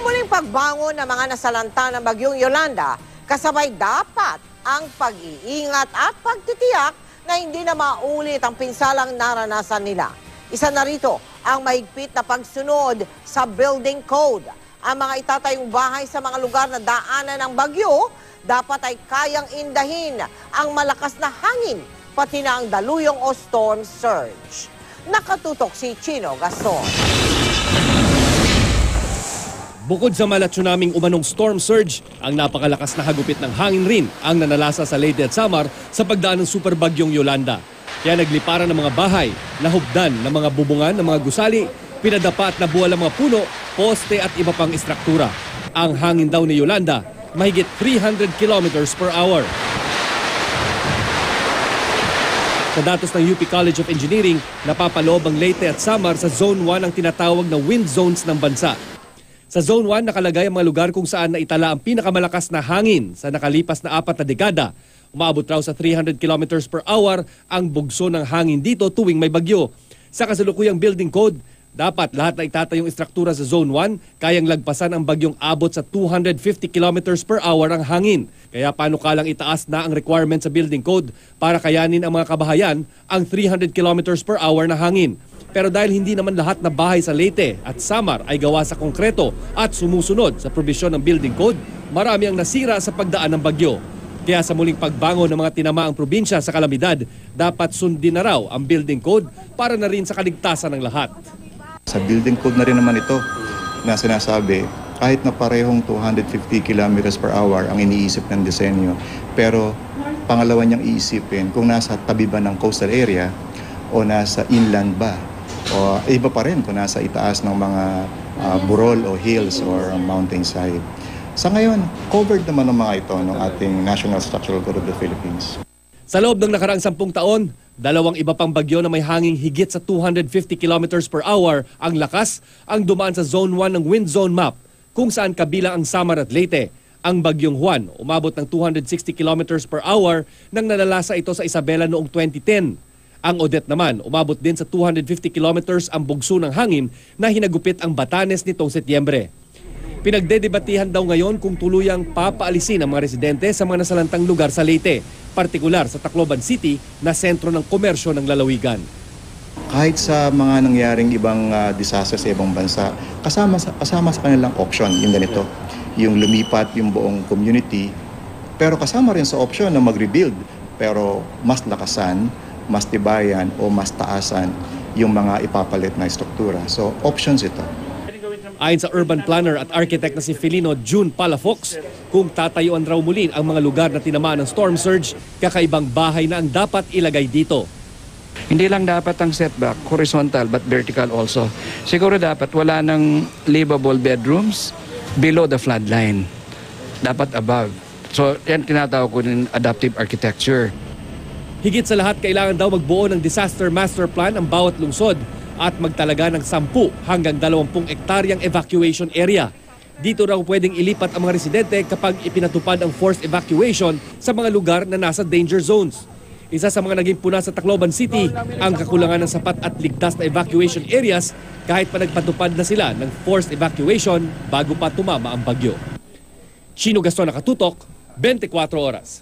muling pagbangon ng mga nasalanta ng bagyong Yolanda, kasabay dapat ang pag-iingat at pagtitiyak na hindi na maulit ang pinsalang naranasan nila. Isa na rito ang mahigpit na pagsunod sa building code. Ang mga itatayong bahay sa mga lugar na daanan ng bagyo dapat ay kayang indahin ang malakas na hangin pati na ang daluyong o storm surge. Nakatutok si Chino Gaston. Bukod sa mala tsunaming umanong storm surge, ang napakalakas na hagupit ng hangin rin ang nanalasa sa Leyte at Samar sa pagdaan ng superbagyong Yolanda. Kaya nagliparan ng mga bahay, nahubdan ng mga bubungan ng mga gusali, pinadapa at nabuwal ang mga puno, poste at iba pang istruktura. Ang hangin daw ni Yolanda, mahigit 300 kilometers per hour. Sa datos ng UP College of Engineering, napapaloob ang Leyte at Samar sa Zone 1 ang tinatawag na wind zones ng bansa. Sa Zone 1 nakalagay ang mga lugar kung saan naitala ang pinakamalakas na hangin sa nakalipas na apat na dekada. Umabot raw sa 300 kilometers per hour ang bugso ng hangin dito tuwing may bagyo. Sa kasalukuyang building code, dapat lahat na itatayong istruktura sa Zone 1 kayang lagpasan ang bagyong abot sa 250 kilometers per hour ang hangin. Kaya paano kalang itaas na ang requirement sa building code para kayanin ang mga kabahayan ang 300 kilometers per hour na hangin. Pero dahil hindi naman lahat na bahay sa Leyte at Samar ay gawa sa konkreto at sumusunod sa probisyon ng building code, marami ang nasira sa pagdaan ng bagyo. Kaya sa muling pagbangon ng mga tinamaang probinsya sa kalamidad, dapat sundin na raw ang building code para na rin sa kaligtasan ng lahat. Sa building code na rin naman ito na sinasabi, kahit na parehong 250 kilometers per hour ang iniisip ng disenyo, pero pangalawa niyang iisipin kung nasa tabi ba ng coastal area o nasa inland ba o iba pa rin kung nasa itaas ng mga ah, burol o hills or mountainside. Sa ngayon, covered naman ng mga ito ng ating National Structural Code of the Philippines. Sa loob ng nakaraang sampung taon, dalawang iba pang bagyo na may hanging higit sa 250 kilometers per hour ang lakas ang dumaan sa Zone 1 ng wind zone map kung saan kabilang ang Samar at Leyte. Ang bagyong Juan umabot ng 260 kilometers per hour nang nalalasa ito sa Isabela noong 2010. Ang Odette naman umabot din sa 250 kilometers ang bugso ng hangin na hinagupit ang Batanes nitong Setyembre. Pinagdedebatihan daw ngayon kung tuluyang papaalisin ang mga residente sa mga nasalantang lugar sa Leyte, partikular sa Tacloban City na sentro ng komersyo ng lalawigan. kahit sa mga nangyaring ibang ah, disaster sa ibang bansa, kasama sa, kasama sa kanilang option yung ganito, yung lumipat yung buong community, pero kasama rin sa option na mag-rebuild, pero mas lakasan, mas tibayan o mas taasan yung mga ipapalit na struktura. So options ito. Ayon sa urban planner at architect na si Felino June Palafox, kung tatayuan raw muli ang mga lugar na tinamaan ng storm surge, kakaibang bahay na ang dapat ilagay dito. Hindi lang dapat ang setback, horizontal but vertical also. Siguro dapat wala ng livable bedrooms below the flood line. Dapat above. So yan tinatawag ko ng adaptive architecture. Higit sa lahat, kailangan daw magbuo ng disaster master plan ang bawat lungsod at magtalaga ng 10 hanggang 20 ektaryang evacuation area. Dito raw pwedeng ilipat ang mga residente kapag ipinatupad ang forced evacuation sa mga lugar na nasa danger zones. Isa sa mga naging puna sa Tacloban City ang kakulangan ng sapat at ligtas na evacuation areas kahit pa nagpatupad na sila ng forced evacuation bago pa tumama ang bagyo. Chino Gaston nakatutok, 24 oras.